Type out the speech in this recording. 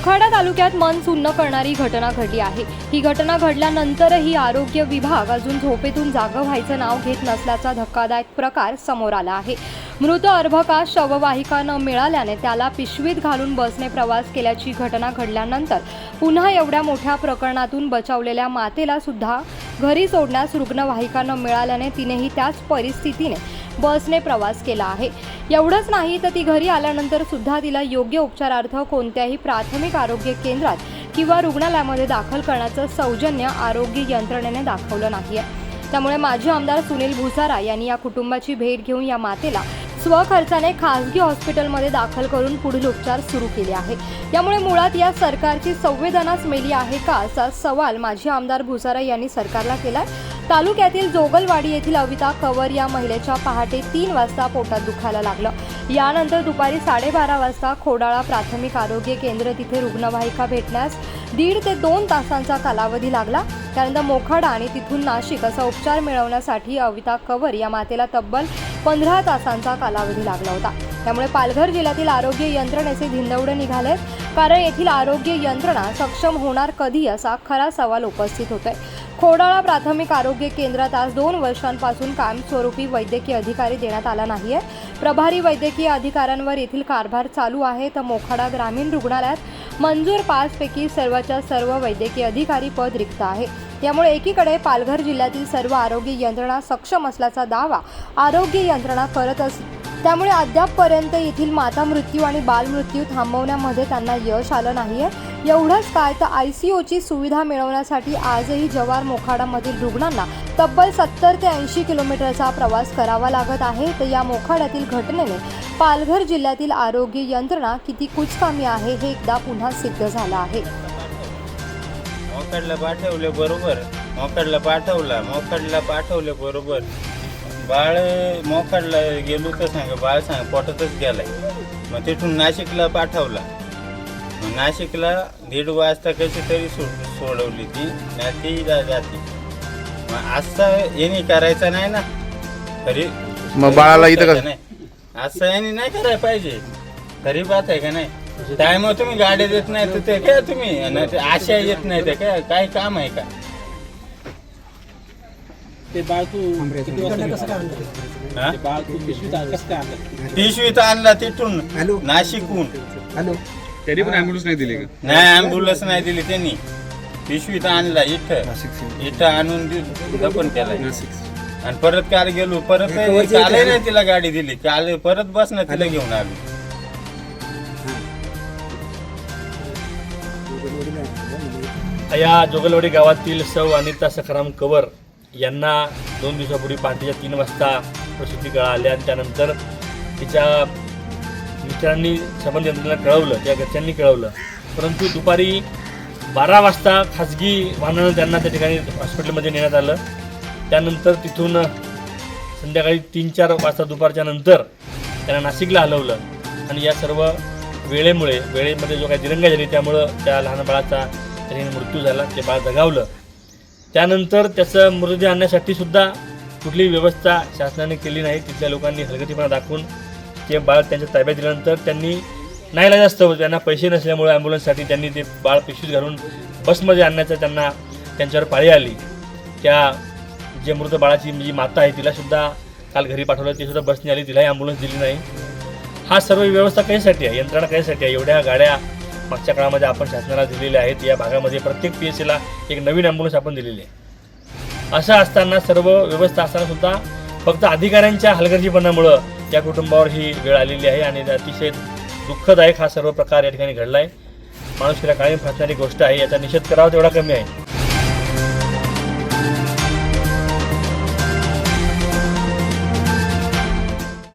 मोखाडा तालुक्यात मन सुन्न करणारी घटना घडली आहे. ही घटना घडल्यानंतरही आरोग्य विभाग अजून झोपेतून जागं व्हायचं नाव घेत नसल्याचा धक्कादायक प्रकार समोर आला आहे. मृत अर्भकास शववाहिका न मिळाल्याने त्याला पिशवीत घालून बसने प्रवास केल्याची घटना घडल्यानंतर पुन्हा एवढ्या मोठ्या प्रकरणातून बचावलेल्या मातेला सुद्धा घरी सोडण्यास रुग्णवाहिका न मिळाल्याने तिनेही त्याच परिस्थितीने बसने प्रवास केला आहे. एवढंच नाही तर ती घरी आल्यानंतर सुद्धा तिला योग्य उपचारार्थ कोणत्याही प्राथमिक आरोग्य केंद्रात किंवा रुग्णालयामध्ये दाखल करण्याचं सौजन्य आरोग्य यंत्रणेने दाखवलं नाही आहे त्यामुळे माजी आमदार सुनील भुसारा यांनी या कुटुंबाची भेट घेऊन या मातेला स्वखर्चाने खासगी हॉस्पिटलमध्ये दाखल करून पुढील उपचार सुरू केले आहे यामुळे मुळात या सरकारची संवेदनाच मेली आहे का असा सवाल माजी आमदार भुसारा यांनी सरकारला केला आहे तालुक्यातील जोगलवाडी येथील अविता कवर या महिलेच्या पहाटे तीन वाजता पोटात दुखायला लागलं. यानंतर दुपारी साडेबारा वाजता खोडाळा प्राथमिक आरोग्य केंद्र तिथे रुग्णवाहिका भेटण्यास दीड ते दोन तासांचा कालावधी लागला. त्यानंतर मोखाडा आणि तिथून नाशिक असा उपचार मिळवण्यासाठी अविता कवर या मातेला तब्बल पंधरा तासांचा कालावधी लागला होता. त्यामुळे पालघर जिल्ह्यातील आरोग्य यंत्रणेचे धिंदवडे निघालेत. कारण येथील आरोग्य यंत्रणा सक्षम होणार कधी असा खरा सवाल उपस्थित होतोय. खोडाळा प्राथमिक आरोग्य केंद्रात आज दोन वर्षांपासून कायमस्वरूपी वैद्यकीय अधिकारी देण्यात आला नाही आहे प्रभारी वैद्यकीय अधिकाऱ्यांवर येथील कारभार चालू आहे. तर मोखाडा ग्रामीण रुग्णालयात मंजूर पाचपैकी सर्वच्या सर्व वैद्यकीय अधिकारी पद रिक्त आहे. यामुळे एकीकडे पालघर जिल्ह्यातील सर्व आरोग्य यंत्रणा सक्षम असल्याचा दावा आरोग्य यंत्रणा करत अस त्यामुळे अद्यापपर्यंत येथील माता मृत्यू आणि बालमृत्यू थांबवण्यामध्ये त्यांना यश आलं नाहीये. एवढंच काय तर आय सी ओची सुविधा मिळवण्यासाठी आजही जवार मोखाडामधील रुग्णांना तब्बल सत्तर ते ऐंशी किलोमीटरचा प्रवास करावा लागत आहे. तर या मोखाड्यातील घटनेने पालघर जिल्ह्यातील आरोग्य यंत्रणा किती कुचकामी आहे हे एकदा पुन्हा सिद्ध झालं आहे. मोकडला पाठवले बरोबर. मोकडला पाठवला. मोकडला पाठवले बरोबर. बाळ मोकडला गेलो तर सांग बाळ सांग पोटातच गेलाय. मग तिथून नाशिकला पाठवला. मग नाशिकला दीड वाजता कशी तरी सोड सोडवली ती ना ती जा- जाती मग असं येणे करायचं नाही ना. तरी मग बाळाला इथं कसं- नाही? असं याने नाही करायला पाहिजे. तरी बात आहे का नाही? टाइम तुम्ही गाड्या देत नाही तर ते काय तुम्ही? आणि ते आशा येत नाही ते काय काय काम आहे का? ते बाळ तू किती वाजता घेतलं? हा? ते बाळ तू पिशवीत कसं काय आणलं? पिशवीत आणला तिथून नाशिकहून. त्यांनी पण नाही दिली का? नाही अँब्युलन्स नाही दिली त्यांनी. पिशवीत आणला इथं. इथं आणून दि- दफन केलाय. नाशिक आणि परत काल गेलो परत काल नाही तिला गाडी दिली. काल परत बस ना तिला घेऊन आलो. या जोगलवाडी गावातील सौ अनिता सखाराम कवर यांना दोन दिवसापूर्वी पहाटेच्या तीन वाजता प्रसूती कळाली आणि त्यानंतर तिच्या मित्रांनी संबंध यंत्रणेला कळवलं त्या घरच्यांनी कळवलं. परंतु दुपारी बारा वाजता खाजगी वाहनानं त्यांना त्या ठिकाणी हॉस्पिटलमध्ये नेण्यात आलं. त्यानंतर तिथून संध्याकाळी तीन चार वाजता दुपारच्या नंतर त्यांना नाशिकला हलवलं. आणि या सर्व वेळेमुळे वेळेमध्ये जो काही दिरंगा झाली त्यामुळं त्या लहान बाळाचा त्यांनी मृत्यू झाला ते बाळ दगावलं. त्यानंतर त्याचं मृतदेह आणण्यासाठी सुद्धा कुठलीही व्यवस्था शासनाने केली नाही. तिथल्या लोकांनी हलगतीपणा दाखवून ते बाळ त्यांच्या ताब्यात दिल्यानंतर त्यांनी नाही जास्त त्यांना पैसे नसल्यामुळे ॲम्ब्युलन्ससाठी त्यांनी ते बाळ पिशवीत घालून बसमध्ये आणण्याचं त्यांना त्यांच्यावर पाळी आली. त्या जे मृत बाळाची जी माता आहे तिलासुद्धा काल घरी पाठवलं. तीसुद्धा बसने आली. तिलाही ॲम्ब्युलन्स दिली नाही. हा सर्व व्यवस्था कशासाठी आहे? यंत्रणा कशासाठी आहे? एवढ्या गाड्या मागच्या काळामध्ये आपण शासनाला दिलेले आहेत या भागामध्ये प्रत्येक पी एस सीला एक नवीन ॲम्ब्युलन्स आपण दिलेली आहे. असं असताना सर्व व्यवस्था असताना सुद्धा फक्त अधिकाऱ्यांच्या हलगर्जीपणामुळं या कुटुंबावर ही वेळ आलेली आहे आणि अतिशय दुःखदायक हा सर्व प्रकार या ठिकाणी घडला आहे माणुसकीला कायम फासणारी गोष्ट आहे याचा निषेध करावा तेवढा कमी आहे.